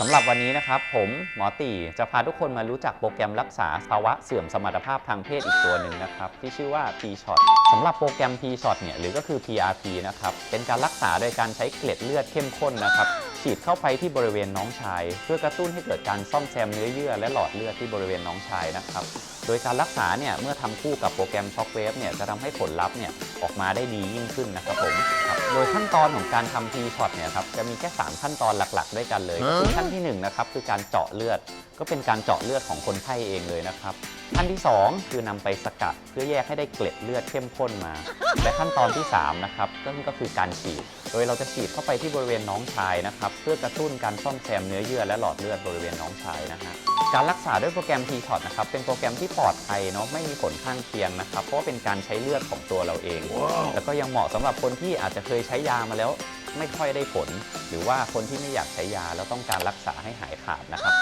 สำหรับวันนี้นะครับ ผมหมอตีจะพาทุกคนมารู้จักโปรแกรมรักษาภาวะเสื่อมสมรรถภาพทางเพศอีกตัวหนึ่งนะครับ ที่ชื่อว่า P-Shot สำหรับโปรแกรม P-Shot เนี่ยหรือก็คือ PRP นะครับ เป็นการรักษาโดยการใช้เกล็ดเลือดเข้มข้นนะครับฉีดเข้าไปที่บริเวณน้องชาย เพื่อกระตุ้นให้เกิดการซ่อมแซมเนื้อเยื่อและหลอดเลือดที่บริเวณน้องชายนะครับ โดยการรักษาเนี่ยเมื่อทำคู่กับโปรแกรมช็อคเวฟเนี่ยจะทำให้ผลลัพธ์เนี่ยออกมาได้ดียิ่งขึ้นนะครับผมครับโดยขั้นตอนของการทำ P-Shot เนี่ยครับจะมีแค่ 3 ขั้นตอนหลักๆ ด้วยกันเลยก็คือขั้นที่1นะครับคือการเจาะเลือด ก็เป็นการเจาะเลือดของคนไข้เองเลยนะครับขั้นที่ 2 คือนำไปสกัดเพื่อแยกให้ได้เกล็ดเลือดเข้มข้นมา และขั้นตอนที่3นะครับก็ก็คือการฉีด โดยเราจะฉีดเข้าไปที่บริเวณน้องชายนะครับเพื่อกระตุ้นการซ่อมแซมเนื้อเยื่อและหลอดเลือดบริเวณน้องชายนะฮะ การรักษาด้วยโปรแกรม T-Shot นะครับ เป็นโปรแกรมที่ปลอดภัยเนาะไม่มีผลข้างเคียงนะครับ เพราะว่าเป็นการใช้เลือดของตัวเราเองแล้วก็ยังเหมาะสำหรับคนที่อาจจะเคยใช้ยามาแล้วไม่ค่อยได้ผล หรือว่าคนที่ไม่อยากใช้ยาแล้วต้องการรักษาให้หายขาดนะครับ